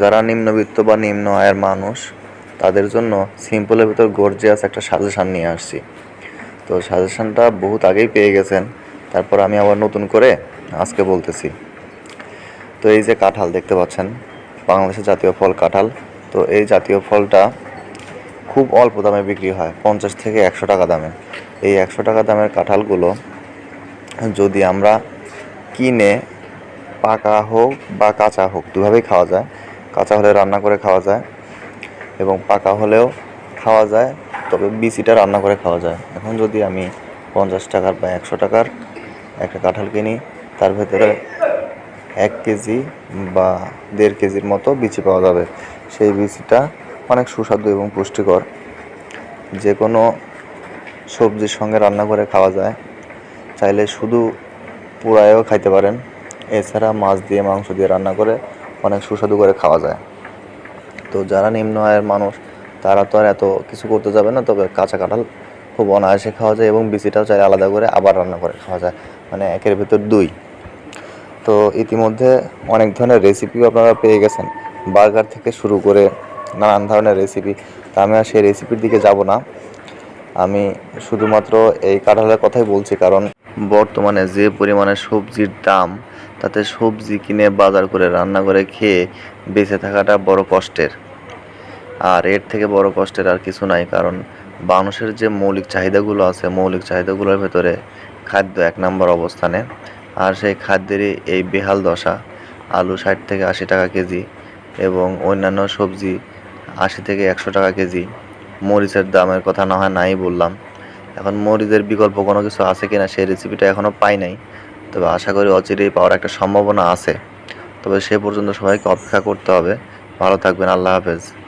যারা নিম্নবিত্ত বা নিম্ন আয়ের মানুষ, তাদের জন্য সিম্পলের ভিতর গর্জিয়াস একটা সাজেশান নিয়ে আসছি। তো সাজেশানটা বহুত আগেই পেয়ে গেছেন, তারপর আমি আবার নতুন করে আজকে বলতেছি। তো এই যে কাঁঠাল দেখতে পাচ্ছেন, বাংলাদেশের জাতীয় ফল কাঁঠাল। তো এই জাতীয় ফলটা খুব অল্প দামে বিক্রি হয়, পঞ্চাশ থেকে একশো টাকা দামে। এই একশো টাকা দামের কাঁঠালগুলো যদি আমরা কিনে পাকা হোক বা কাঁচা হোক, দুভাবেই খাওয়া যায়। কাঁচা হলে রান্না করে খাওয়া যায় এবং পাকা হলেও খাওয়া যায়, তবে বিচিটা রান্না করে খাওয়া যায়। এখন যদি আমি পঞ্চাশ টাকার বা একশো টাকার একটা কাঁঠাল কিনি, তার ভেতরে এক কেজি বা দেড় কেজির মতো বিচি পাওয়া যাবে। সেই বিচিটা অনেক সুস্বাদু এবং পুষ্টিকর। যে কোনো সবজির সঙ্গে রান্না করে খাওয়া যায়, চাইলে শুধু পুরায়ও খাইতে পারেন। এছাড়া মাছ দিয়ে, মাংস দিয়ে রান্না করে অনেক সুস্বাদু করে খাওয়া যায়। তো যারা নিম্ন আয়ের মানুষ, তারা তো আর এত কিছু করতে যাবে না, তবে কাঁচা কাঁঠাল খুব অনায়াসে খাওয়া যায় এবং বিচিটাও চাই আলাদা করে আবার রান্না করে খাওয়া যায়। মানে একের ভেতর দুই। তো ইতিমধ্যে অনেক ধরনের রেসিপিও আপনারা পেয়ে গেছেন। বার্গার থেকে শুরু করে নানান ধরনের রেসিপি তা আমি আর সেই রেসিপির দিকে যাব না। আমি শুধুমাত্র এই কাঁঠালের কথাই বলছি, কারণ বর্তমানে যে পরিমাণে সবজির দাম তাতে সবজি কিনে বাজার করে রান্না করে খেয়ে বেঁচে থাকাটা বড় কষ্টের। আর এর থেকে বড় কষ্টের আর কিছু নাই, কারণ মানুষের যে মৌলিক চাহিদাগুলো আছে, মৌলিক চাহিদাগুলোর ভেতরে খাদ্য এক নম্বর অবস্থানে। আর সেই খাদ্যেরই এই বেহাল দশা, আলু ষাট থেকে আশি টাকা কেজি এবং অন্যান্য সবজি আশি থেকে একশো টাকা কেজি। মরিচের দামের কথা না হয় নাই বললাম। এখন মরিচের বিকল্প কোনো কিছু আছে কিনা সেই রেসিপিটা এখনও পাই নাই। তবে আশা করি অচিরেই পাওয়ার একটা সম্ভাবনা আছে। তবে সে পর্যন্ত সবাইকে অপেক্ষা করতে হবে। ভালো থাকবেন। আল্লাহ হাফেজ।